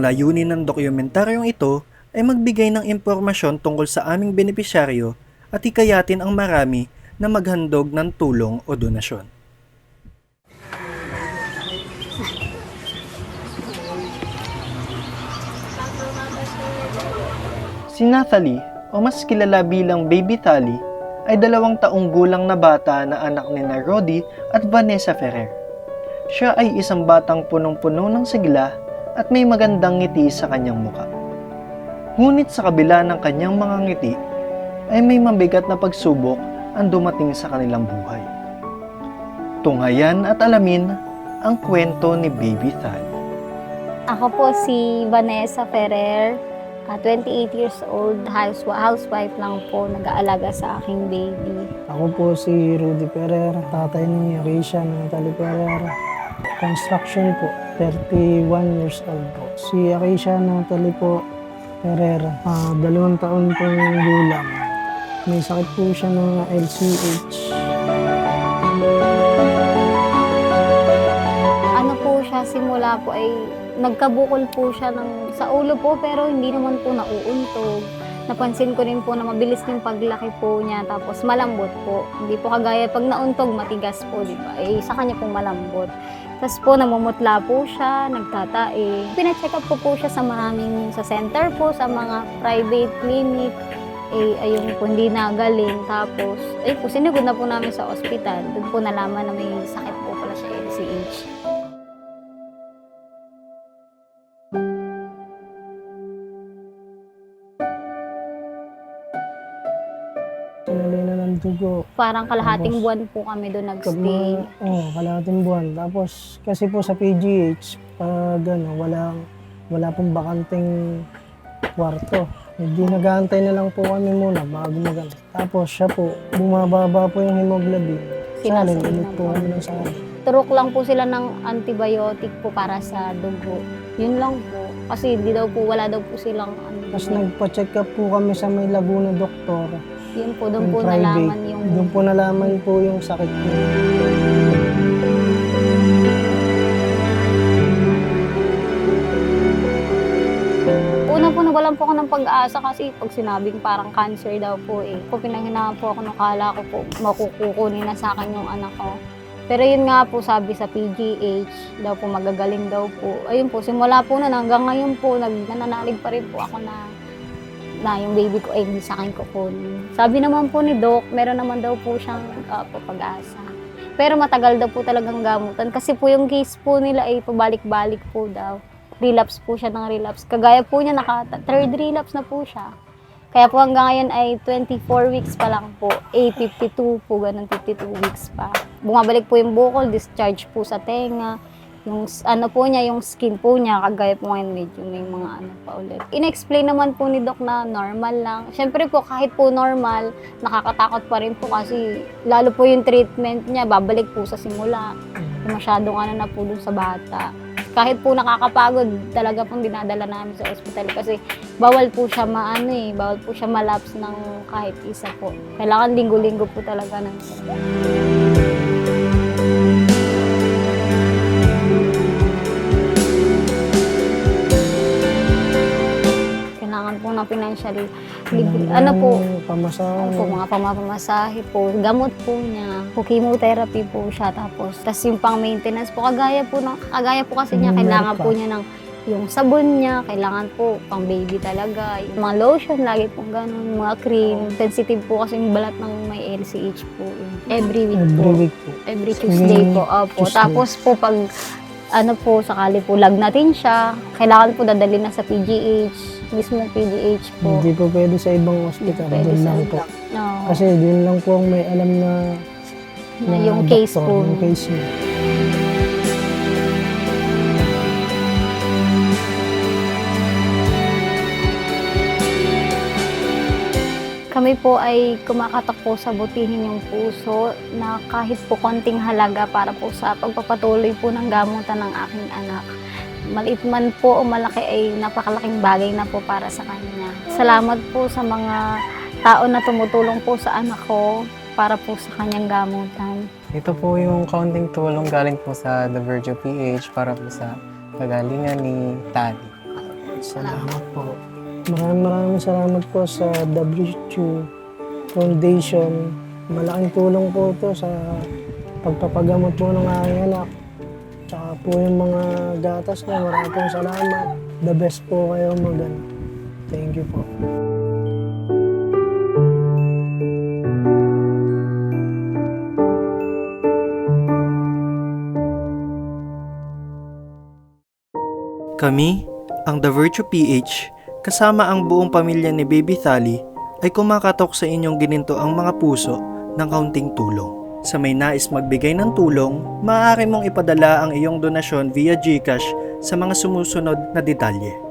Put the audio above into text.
Ang layunin ng dokumentaryong ito ay magbigay ng impormasyon tungkol sa aming benepisyaryo at hikayatin ang marami na maghandog ng tulong o donasyon. Si Nathalie, o mas kilala bilang Baby Tally, ay dalawang taong gulang na bata na anak ni na Rodi at Vanessa Ferrer. Siya ay isang batang punong-puno ng sigla at may magandang ngiti sa kanyang muka. Ngunit sa kabila ng kanyang mga ngiti, ay may mabigat na pagsubok ang dumating sa kanilang buhay. Tunghayan at alamin ang kwento ni Baby Tally. Ako po si Vanessa Ferrer, ah, 28 years old, house, housewife lang po, nag-aalaga sa aking baby. Ako po si Rudy Ferrer, tatay ni Risha Natalie Ferrer. Construction po, 31 years old po. Si Arisha Natalie po Ferrer, ah, dalawang taon pong gulang. May sakit po siya ng LCH. Ano po siya, simula po ay nagkabukol po siya ng, sa ulo po pero hindi naman po nauuntog. Napansin ko rin po na mabilis yung paglaki po niya tapos malambot po. Hindi po kagaya pag nauntog matigas po, di ba? Eh, sa kanya po malambot. Tapos po namumutla po siya, nagtatae. Pina-check up ko po siya sa maraming, sa center po, sa mga private clinic. Eh, ayun po, hindi nagaling. Tapos, ay po, sinugod na po namin sa ospital. Doon po nalaman na may sakit po dugo. Parang kalahating Tapos, buwan po kami doon nagstay. mga, oh, kalahating buwan. Tapos, kasi po sa PGH, pag ano, wala, wala pong bakanting kwarto. Hindi nag-aantay na lang po kami muna bago mag Tapos siya po, bumababa po yung hemoglobin. Salin, Sinasabi ulit po kami ng salin. Turok lang po sila ng antibiotic po para sa dugo. Yun lang po. Kasi di daw po, wala daw po silang ano. Tapos nagpa-check up po kami sa may Laguna doktor. Yun po, doon yung po private. nalaman yung... Doon po nalaman po yung sakit niya. Una po, nawalan po ako ng pag-asa kasi pag sinabing parang cancer daw po eh. Po, pinanghinaan po ako nung kala ko po makukukunin na sa akin yung anak ko. Pero yun nga po sabi sa PGH, daw po magagaling daw po. Ayun po, simula po na hanggang ngayon po, nag, nananalig pa rin po ako na na yung baby ko ay hindi sa akin kukunin. Sabi naman po ni Doc, meron naman daw po siyang uh, pag-asa. Pero matagal daw po talagang gamutan kasi po yung case po nila ay pabalik-balik po daw relapse po siya ng relapse. Kagaya po niya, naka third relapse na po siya. Kaya po hanggang ngayon ay 24 weeks pa lang po. A52 po, ganun 52 weeks pa. Bumabalik po yung bukol, discharge po sa tenga. Yung ano po niya, yung skin po niya, kagaya po ngayon medyo may mga ano pa ulit. In-explain naman po ni Doc na normal lang. Siyempre po, kahit po normal, nakakatakot pa rin po kasi lalo po yung treatment niya, babalik po sa simula. Masyadong ano na po dun sa bata kahit po nakakapagod, talaga pong dinadala namin sa ospital kasi bawal po siya maano eh, bawal po siya malaps ng kahit isa po. Kailangan linggo-linggo po talaga ng financial libre. Ano po, Pamasahe. po, mga pamapamasahe po, gamot po niya, po chemotherapy po siya, tapos, tas yung pang maintenance po, kagaya po, ng, kagaya po kasi niya, Mm, kailangan po niya ng yung sabon niya, kailangan po pang baby talaga. Yung mga lotion, lagi pong ganun, mga cream. Sensitive po kasi yung balat ng may LCH po. Every week po. Every week po. Every Tuesday po. Opo. Tuesday. Tapos po pag ano po, sakali po lagnatin siya, kailangan po dadalhin na sa PGH, mismo PGH po. Hindi po pwede sa ibang hospital. Pwede Doon sa lang po. No, Kasi doon lang po ang may alam na, na yung case doktor, po. Yung case niya. Kami po ay kumakatak po sa butihin yung puso na kahit po konting halaga para po sa pagpapatuloy po ng gamutan ng aking anak. Maliit man po o malaki ay napakalaking bagay na po para sa kanya. Salamat po sa mga tao na tumutulong po sa anak ko para po sa kanyang gamutan. Ito po yung kaunting tulong galing po sa The Virgin PH para po sa kagalingan ni Tali. Salamat po. Maraming maraming salamat po sa WQ Foundation. Malaking tulong po to sa pagpapagamot po ng aking anak. Tsaka po yung mga gatas niya. Maraming pong salamat. The best po kayo mag Thank you po. Kami, ang The Virtue PH, kasama ang buong pamilya ni Baby Thali, ay kumakatok sa inyong gininto ang mga puso ng kaunting tulong. Sa may nais magbigay ng tulong, maaari mong ipadala ang iyong donasyon via GCash sa mga sumusunod na detalye.